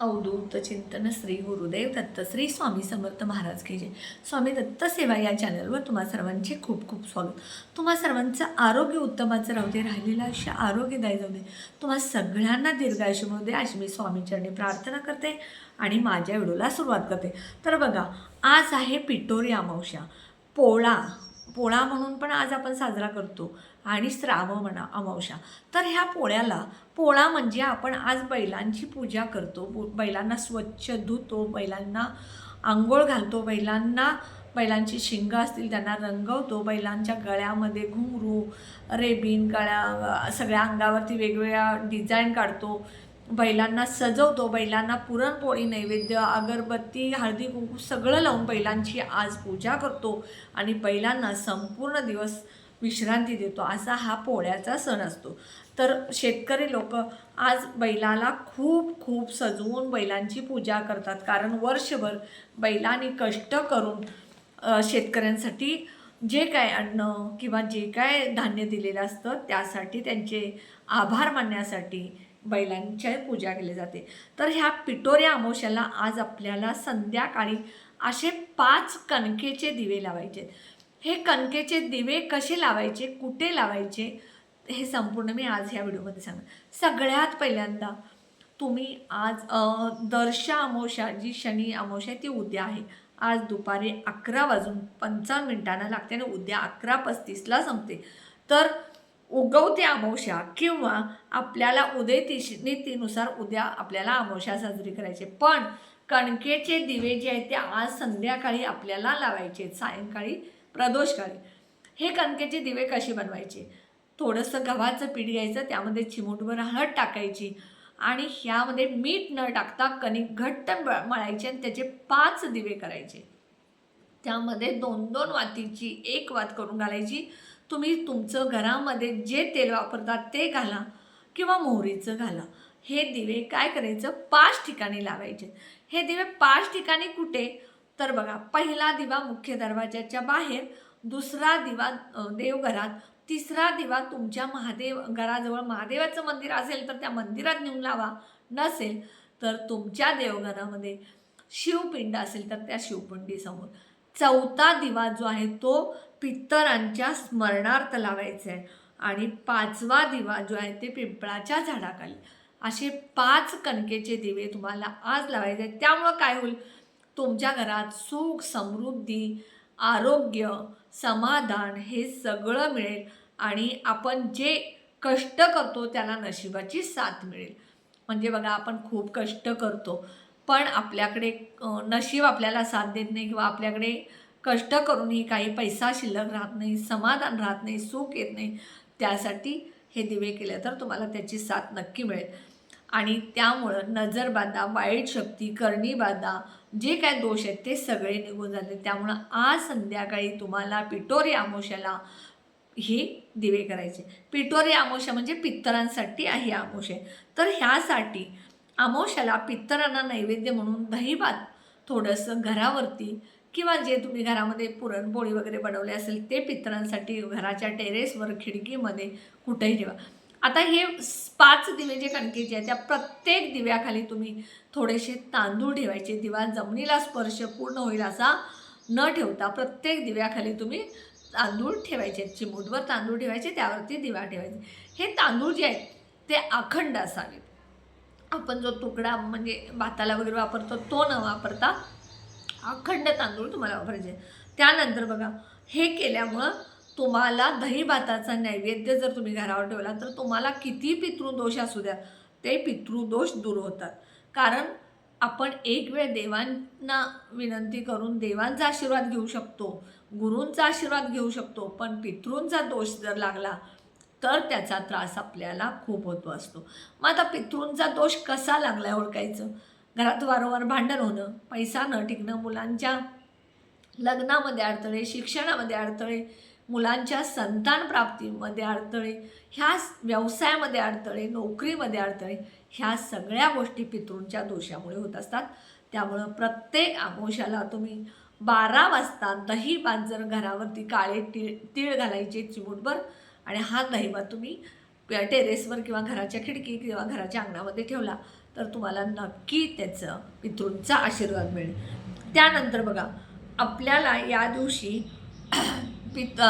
अवधूत चिंतन श्री गुरुदेव दत्त श्री स्वामी समर्थ महाराज के जय. स्वामी दत्त सेवा या चॅनलवर तुम्हा सर्वांचे खूप खूप स्वागत. तुम्हा सर्वांचं आरोग्य उत्तमाचं राहू दे राहिलेलं आयुष्य आरोग्यदायी जाऊ दे. तुम्हा सगळ्यांना दीर्घायुष्य मिळू दे अशी मी स्वामीचरणी प्रार्थना करते आणि माझ्या व्हिडिओला सुरुवात करते. तर बघा आज आहे पिटोरी अमावश्या पोळा. पोळा म्हणून पण आज आपण साजरा करतो. आणि श्राव म्हणा अमावशा तर ह्या पोळ्याला पोळा म्हणजे आपण आज बैलांची पूजा करतो. बैलांना स्वच्छ धुतो बैलांना आंघोळ घालतो बैलांना बैलांची शिंगं असतील त्यांना रंगवतो बैलांच्या गळ्यामध्ये घुंगरू रेबीन गळ्या सगळ्या अंगावरती वेगवेगळ्या डिझाईन काढतो. बैलांना सजवतो बैलांना पुरणपोळी नैवेद्य अगरबत्ती हळदी कुंकू सगळं लावून बैलांची आज पूजा करतो आणि बैलांना संपूर्ण दिवस विश्रांती देतो. असा हा पोळ्याचा सण असतो. तर शेतकरी लोक आज बैलाला खूप खूप सजवून बैलांची पूजा करतात. कारण वर्षभर बैलांनी कष्ट करून शेतकऱ्यांसाठी जे काय अन्न किंवा जे काय धान्य दिलेलं असतं त्यासाठी त्यांचे आभार मानण्यासाठी बैलांची पूजा केली जाते. तर ह्या पिटोऱ्या अमावश्याला आज आपल्याला संध्याकाळी असे पाच कणकेचे दिवे लावायचे. हे कणकेचे दिवे कसे लावायचे कुठे लावायचे हे संपूर्ण मी आज ह्या व्हिडिओमध्ये सांगणार. सगळ्यात पहिल्यांदा तुम्ही आज दर्शा अमावस्या जी शनी अमावस्या ती उद्या आहे. आज दुपारी अकरा वाजून पंचावन्न मिनिटांना लागते आणि उद्या अकरा पस्तीसला संपते. तर उगवते अमावस्या किंवा आपल्याला उदय नीतीनुसार उद्या आपल्याला अमावस्या साजरी करायची. पण कणकेचे दिवे जे आहेत ते आज संध्याकाळी आपल्याला लावायचे आहेत, सायंकाळी प्रदोषकाळी. हे कणकेचे दिवे कसे बनवायचे? थोडंसं गव्हाचं पीठ घ्यायचं त्यामध्ये चिमूटभर हळद टाकायची आणि ह्यामध्ये मीठ न टाकता कणिक घट्ट मळायचे आणि त्याचे पाच दिवे करायचे. त्यामध्ये दोन दोन वातीची एक वात करून घालायची. तुम्ही तुमचं घरामध्ये जे तेल वापरतात ते घाला किंवा मोहरीचं घाला. हे दिवे काय करायचं? पाच ठिकाणी लावायचे. हे दिवे पाच ठिकाणी कुठे? तर बघा पहिला दिवा मुख्य दरवाजाच्या बाहेर दुसरा दिवा देवघरात तिसरा दिवा तुमच्या महादेव घराजवळ महादेवाचं मंदिर असेल तर त्या मंदिरात नेऊन लावा. नसेल तर तुमच्या देवघरामध्ये शिवपिंड असेल तर त्या शिवपिंडीसमोर. चौथा दिवा जो आहे तो पितरांच्या स्मरणार्थ लावायचं आहे आणि पाचवा दिवा जो आहे ते पिंपळाच्या झाडाखाली. असे पाच कणकेचे दिवे तुम्हाला आज लावायचे आहेत. त्यामुळं काय होईल? तुमच्या घरात सुख समृद्धी आरोग्य समाधान हे सगळं मिळेल. आणि आपण जे कष्ट करतो त्याला नशिबाची साथ मिळेल. म्हणजे बघा आपण खूप कष्ट करतो. पण आपल्याकडे नशीब आपल्याला साथ देत नाही किंवा आपल्याकडे कष्ट करूनही काही पैसा शिल्लक राहत नाही समाधान राहत नाही सुख येत नाही त्यासाठी हे दिवे केले तर तुम्हाला त्याची साथ नक्की मिळेल. आणि त्यामुळं नजरबाधा वाईट शक्ती करणी जे काय दोष आहेत ते सगळे निघून जाते. त्यामुळं आज संध्याकाळी तुम्हाला पिटोरी आमोशाला हे दिवे करायचे. पिटोरी आमोशा म्हणजे पित्तरांसाठी आहे आमोशा. तर ह्यासाठी आमोशाला पित्तरांना नैवेद्य म्हणून दहीभात थोडंसं घरावरती किंवा जे तुम्ही घरामध्ये पुरणपोळी वगैरे बनवले असेल ते पितरांसाठी घराच्या टेरेसवर खिडकीमध्ये कुठेही ठेवा. आता हे पाच दिवे जे कणकेचे आहेत त्या प्रत्येक दिव्याखाली तुम्ही थोडेसे तांदूळ ठेवायचे. दिवा जमिनीला स्पर्श पूर्ण होईल असा न ठेवता प्रत्येक दिव्याखाली तुम्ही तांदूळ ठेवायचे. चिमूटवर तांदूळ ठेवायचे त्यावरती दिवा ठेवायचे. हे तांदूळ जे आहेत ते अखंड असावेत. आपण जो तुकडा म्हणजे भाताला वगैरे वापरतो तो न वापरता अखंड तांदूळ तुम्हाला वापरायचे. त्यानंतर बघा हे केल्यामुळं तुम्हाला दही भाताचा नैवेद्य जर तुम्ही घरावर ठेवला तर तुम्हाला किती पितृदोष असू द्या ते पितृदोष दूर होतात. कारण आपण एक वेळ देवांना विनंती करून देवांचा आशीर्वाद घेऊ शकतो गुरूंचा आशीर्वाद घेऊ शकतो पण पितृंचा दोष जर लागला तर त्याचा त्रास आपल्याला खूप होतो असतो. मग आता पितृंचा दोष कसा लागला ओळखायचं घरात वारंवार भांडण होणं पैसा न टिकणं मुलांच्या लग्नामध्ये अडथळे शिक्षणामध्ये अडथळे मुलांच्या संतान प्राप्तीमध्ये अडथळे ह्या व्यवसायामध्ये अडथळे नोकरीमध्ये अडथळे ह्या सगळ्या गोष्टी पितृंच्या दोषामुळे होत असतात. त्यामुळं प्रत्येक आमोशाला तुम्ही बारा वाजता दही भात घरावरती काळे तीळ तीळ घालायचे चिमूटभर आणि हा दही तुम्ही टेरेसवर किंवा घराच्या खिडकी किंवा घराच्या अंगणामध्ये ठेवला तर तुम्हाला नक्की त्याचं पितृंचा आशीर्वाद मिळेल. त्यानंतर बघा आपल्याला या दिवशी पित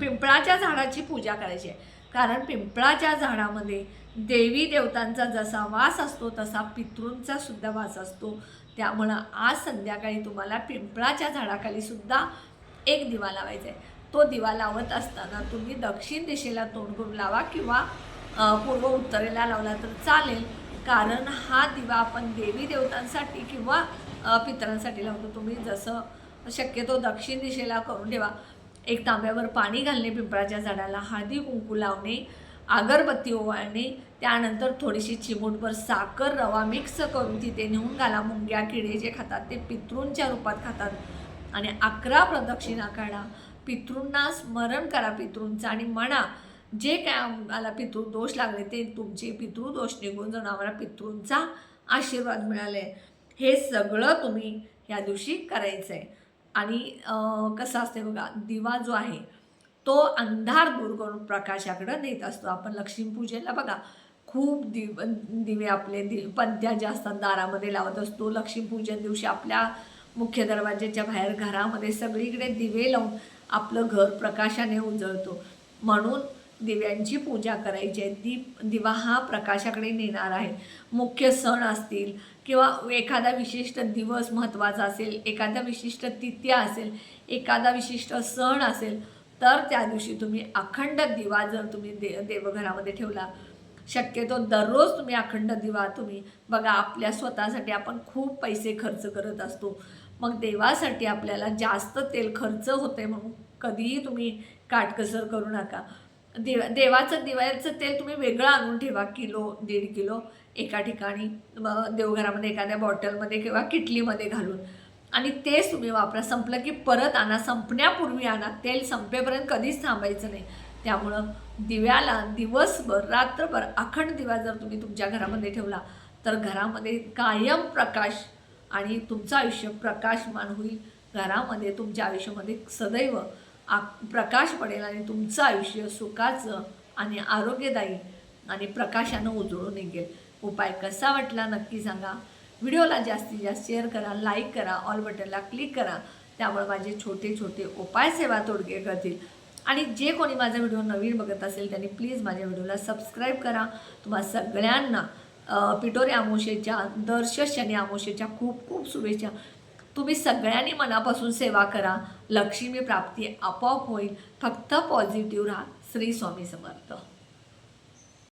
पिंपळाच्या झाडाची पूजा करायची आहे. कारण पिंपळाच्या झाडामध्ये देवी देवतांचा जसा वास असतो तसा पितृंचा सुद्धा वास असतो. त्यामुळं आज संध्याकाळी तुम्हाला पिंपळाच्या झाडाखाली सुद्धा एक दिवा लावायचा आहे. तो दिवा लावत असताना तुम्ही दक्षिण दिशेला तोंड करून लावा किंवा पूर्व उत्तरेला लावला तर चालेल. कारण हा दिवा आपण देवी देवतांसाठी किंवा पितरांसाठी लावतो. तुम्ही जसं शक्यतो दक्षिण दिशेला करून ठेवा. एक तांब्यावर पाणी घालणे पिंपळाच्या झाडाला हळदी कुंकू लावणे अगरबत्ती ओवाळणे त्यानंतर थोडीशी चिमूटभर साखर रवा मिक्स करून तिथे नेऊन घाला. मुंग्या किडे जे खातात ते पितृंच्या रूपात खातात. आणि अकरा प्रदक्षिणा काढा. पितृंना स्मरण करा पितृंचं आणि म्हणा जे काय आम्हाला पितृ दोष लागले ते तुमचे पितृदोष निघून जाऊन आम्हाला पितृंचा आशीर्वाद मिळाले. हे सगळं तुम्ही ह्या दिवशी करायचं आहे आणि कसं असते बघा दिवा जो आहे तो अंधार दूर करून प्रकाशाकडं नेत असतो. आपण लक्ष्मीपूजेला बघा खूप दिव दिवे आपले दि पंत्या ज्या असतात दारामध्ये लावत असतो. लक्ष्मीपूजन दिवशी आपल्या मुख्य दरवाज्याच्या बाहेर घरामध्ये सगळीकडे दिवे लावून आपलं घर प्रकाशाने उजळतो. म्हणून दिव्यांची पूजा करायची आहे. दीप दिवा हा प्रकाशाकडे नेणार आहे. मुख्य सण असतील किंवा एखादा विशिष्ट दिवस महत्त्वाचा असेल एखादा विशिष्ट तिथ्या असेल एखादा विशिष्ट सण असेल तर त्या दिवशी तुम्ही अखंड दिवा जर तुम्ही दे देवघरामध्ये ठेवला शक्यतो दररोज तुम्ही अखंड दिवा तुम्ही बघा आपल्या स्वतःसाठी आपण खूप पैसे खर्च करत असतो. मग देवासाठी आपल्याला जास्त तेल खर्च होते म्हणून कधीही तुम्ही काटकसर करू नका. देव देवाचं दिव्याचं तेल तुम्ही वेगळं आणून ठेवा किलो दीड किलो एका ठिकाणी देवघरामध्ये एखाद्या बॉटलमध्ये किंवा किटलीमध्ये घालून. आणि तेच तुम्ही वापरा. संपलं की परत आणा. संपण्यापूर्वी आणा. तेल संपेपर्यंत कधीच थांबायचं नाही. त्यामुळं दिव्याला दिवसभर रात्रभर अखंड दिवा जर तुम्ही तुमच्या घरामध्ये ठेवला तर घरामध्ये कायम प्रकाश आणि तुमचं आयुष्य प्रकाशमान होईल. घरामध्ये तुमच्या आयुष्यामध्ये सदैव आ प्रकाश पडेल आणि तुमचं आयुष्य सुखाचं आणि आरोग्यदायी आणि प्रकाशानं उजळून निघेल. उपाय कसा वाटला नक्की सांगा. व्हिडिओला जास्तीत जास्त शेअर करा लाईक करा ऑल बटनला क्लिक करा. त्यामुळे माझे छोटे छोटे उपाय सेवा तोडगे करतील. आणि जे कोणी माझा व्हिडिओ नवीन बघत असेल त्यांनी प्लीज माझ्या व्हिडिओला सबस्क्राईब करा. तुम्हा सगळ्यांना पिटोरे पिटोरी आमोशेच्या दर्श शनी आमोशेच्या खूप खूप शुभेच्छा. तुम्ही सगळ्यांनी मनापासून सेवा करा. लक्ष्मी प्राप्ती आपोआप होईल. फक्त पॉझिटिव्ह राहा. श्री स्वामी समर्थ.